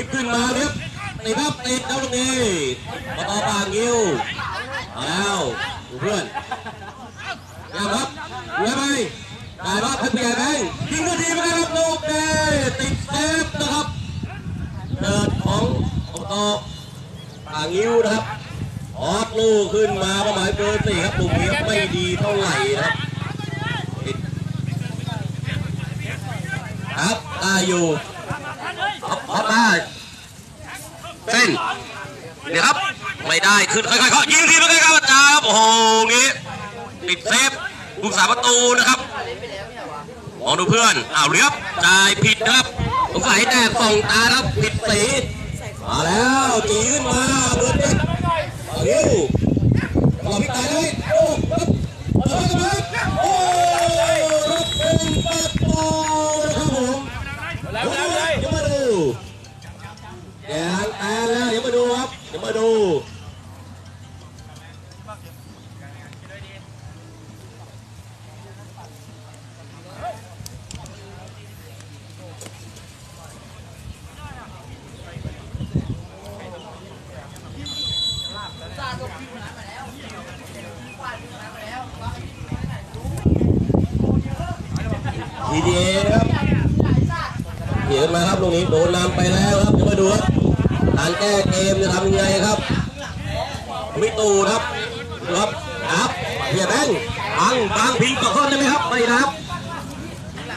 ิปขึ้นมาครับติดครับติดแล้วตรงนี้มาต่อปางงิ้วเอาแล้วเพื่อนยังครับดูไปได้ครับพันเปียแบงยิงนาทีไม่ได้ครับลูกเด้ติดเซฟนะครับเดินของอบตปางงิ้วนะครับออกลูกขึ้นมาประมาณเกินสี่ครับปุ่มนี้ไม่ดีเท่าไหร่นะครับครับได้อยู่ ออฟออฟได้เส้นเดี๋ยวครับไม่ได้ขึ้นค่อยๆเคายิงทีม่ได้ครับอาจ้าครับโอ้โหงี้ติดเซฟลูกสาประตูนะครับมองดูเพื่อนอ้าวเรียบจ่ายผิดครับสงสัยแดดส่องตาครับผิดสีมาแล้วจีขึ้นมาเบิร์ดเด็กเอาดิวตลอดพิกตายเลยโอ้ปึ๊บเปิดมาโอ้รับเป็นประตูนะครับผม แล้วแล้วเลย เดี๋ ยวมาดูแดงแตนแล้วเดี๋ยวมาดูครับเดี๋ยวมาดูทีดีเอนะครับเขี ยนมาครับตรงนี้โดนนำไปแล้วครับเดี๋ยวมาดูครับการแก้เกมจะทำยังไงครับมิตูครับครับครับเพียแบงบังบังพิงต่อข้อนได้ไหมครับไม่นะครับ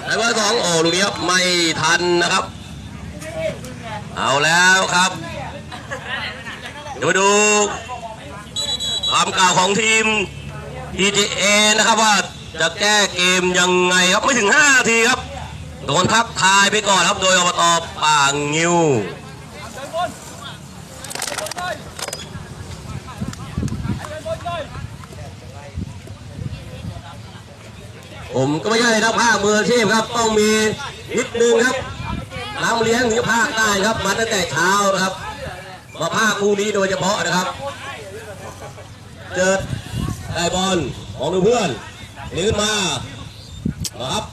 แต่ว่าสองโอ้ลูกนี้ครับไม่ทันนะครับ เอาแล้วครับ เดี๋ยวมาดูความเก่าวของทีม ETA นะครับว่าจะแก้เกมยังไงครับไม่ถึง5นาทีครับ โดนทักทายไปก่อนครับโดยอบตป่างงิวผมก็ไม่ใช่นักภาคมืออาชีพครับ ต้องมีนิดนึงครับน้ำเลี้ยงถึงจะภาคได้ครับ มาตั้งแต่เช้านะครับ มาภาคคู่นี้โดยเฉพาะนะครับ เจอได้บอลของเพื่อนลืมมานะครับ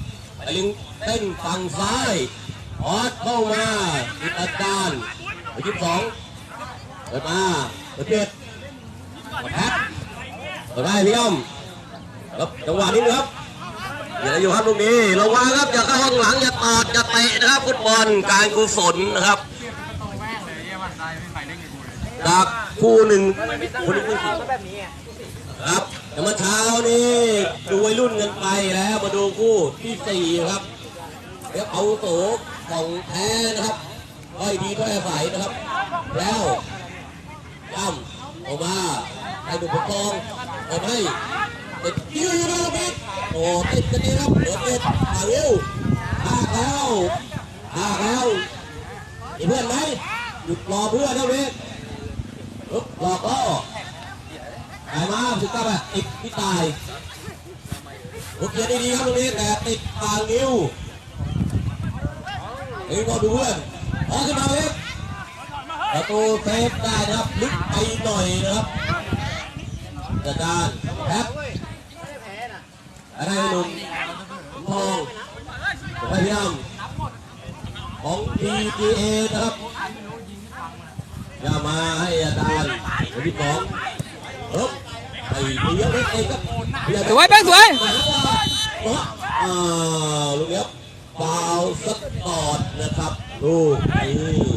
ลิงเต้นฝั่งซ้ายออสเข้ามาติดอาจารย์ไปยี่สิบสองเปิดมาเปิดเปิดแพ็คเปิดได้เลี้ยมครับจังหวะนี้นะครับอย่าอยู่ครับลูกนี้ระวังครับอย่าเข้าห้องหลังอย่าตอดอย่าเตะนะครับฟุตบอลการกุศลนะครับจากคู่หนึ่งคนนี้คู่สี่ครับ แต่เมื่อเช้านี้ดูวัยรุ่นกันไปแล้วมาดูคู่ที่สี่ครับเดี๋ยวเอาโสของแท้นะครับก้อยดีก้อยอาศัยนะครับ แล้วย่ำออกมาให้ดูปกครองออกให้ติดยืดนะครับโอ้ติดกันนี่ครับเดี๋ยวติดหาเร็วหากแล้วหากแล้วมีเพื่อนไหมหยุดรอเพื่อนเท่านี้ปึ๊บหลอก ล่อไอ้มาสุดท้ายแบบติดพี่ตายโอเคดีๆครับตรงนี้แต่ติดปางนิ้วเอ้ยก็ดูเพื่อนออกขึ้นมาเลยประตูเซฟได้นะครับลึกไปหน่อยนะครับจัดการแพ็คอะไรหนุ่มทองพยายามของ PGA นะครับอย่ามาให้อาจารย์คนที่สอง Hớp. Thầy đi ghép hết em cấp. Bây giờ สวยแป้งสวย Đó. À, lúc ghép vào rất tọt นะครับลูกนี่